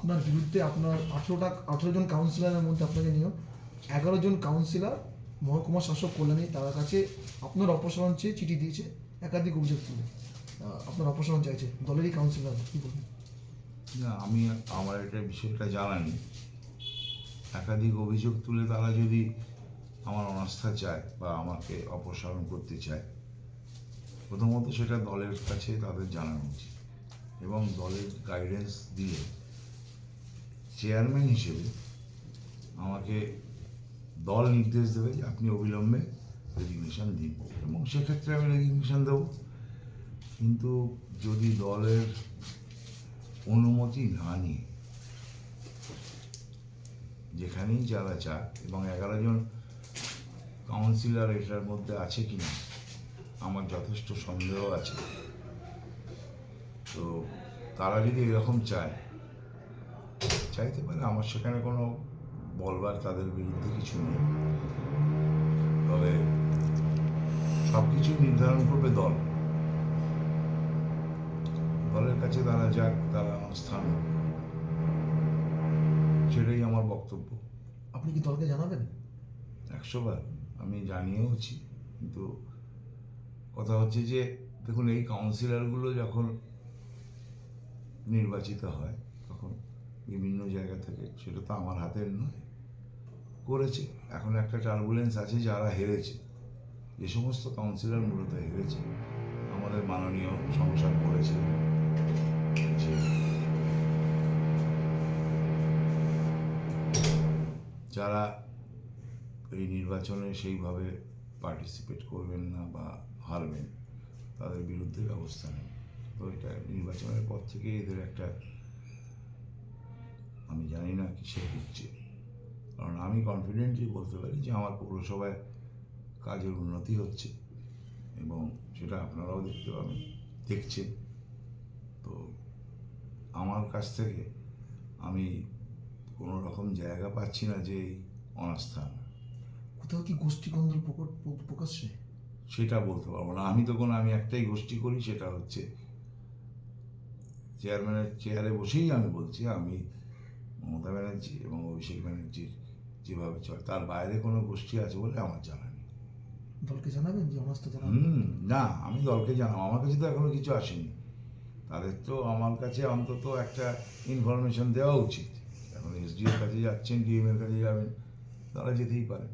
আপনার বিরুদ্ধে আপনার আঠেরোটা, আঠেরো জন কাউন্সিলরের মধ্যে আপনাকে নিয়েও এগারো জন কাউন্সিলর মহকুমা শাসক কল্যাণী, তার কাছে আপনার অপসারণ চেয়ে চিঠি দিয়েছে, একাধিক অভিযোগ তুলে। আপনার অপসারণ চাইছে, দলেরই কাউন্সিলর কী বলবেন? না, আমি আমার এটা বিষয়টা জানা নেই একাধিক অভিযোগ তুলে তারা যদি আমার অনাস্থা চায় বা আমাকে অপসারণ করতে চায়, প্রথমত সেটা দলের কাছে তাদের জানানো উচিত। এবং দলের গাইডেন্স দিলে চেয়ারম্যান হিসেবে আমাকে দল নির্দেশ দেবে যে আপনি অবিলম্বে রেজিগনেশন দিন। এবং সেক্ষেত্রে আমি রেজিগনেশন দেবো। কিন্তু যদি দলের অনুমতি না নিয়ে যেখানেই যারা চাক এবং এগারো জন কাউন্সিলর এটার মধ্যে আছে কি না আমার যথেষ্ট সন্দেহ আছে। তো তারা যদি এরকম চায় চাইতে পারে? আমার সেখানে কোনো বলবার তাদের বিরুদ্ধে কিছু নেই। তবে সব কিছু নির্ধারণ করবে দল। দলের কাছে তারা যাক তারা আমার স্থান সেটাই আমার বক্তব্য। আপনি কি দলকে জানাবেন? একশোবার। আমি জানিয়েওছি কিন্তু কথা হচ্ছে যে দেখুন এই কাউন্সিলরগুলো যখন নির্বাচিত হয় তখন বিভিন্ন জায়গা থেকে। সেটা তো আমার হাতের নয়। করেছে। এখন একটা টার্বুলেন্স আছে যারা হেরেছে। যে সমস্ত কাউন্সিলর মূলত হেরেছে। আমাদের মাননীয় সংসার যে যারা এই নির্বাচনে সেইভাবে পার্টিসিপেট করবেন না বা হারবেন, তাদের বিরুদ্ধে ব্যবস্থা নেই তো এটা নির্বাচনের পর থেকে এদের একটা আমি জানি না কিসের দিচ্ছে। কারণ আমি কনফিডেন্টলি বলতে পারি যে আমার পৌরসভায় কাজের উন্নতি হচ্ছে এবং সেটা আপনারাও দেখতে পাবেন দেখছেন। তো আমার কাছ থেকে আমি কোনো রকম জায়গা পাচ্ছি না যে এই অনাস্থা কোথাও কি গোষ্ঠী কন্দল প্রকট প্রকাশ্যে সেটা বলতে পারব না। আমি তো কোনো আমি একটাই গোষ্ঠী করি সেটা হচ্ছে চেয়ারম্যানের চেয়ারে বসেই আমি বলছি আমি মমতা ব্যানার্জি এবং অভিষেক ব্যানার্জির যেভাবে চলে তার বাইরে কোনো গোষ্ঠী আছে বলে আমার জানা নেই। দলকে জানাবেন যে অনাস্থা জানাবেন হুম না আমি দলকে জানাব আমার কাছে তো এখনও কিছু আসেনি। তাদের তো আমার কাছে অন্তত একটা ইনফরমেশন দেওয়া উচিত। এখন এসডিওর কাছে যাচ্ছেন ডিএমের কাছে যাবেন তারা যেতেই পারে।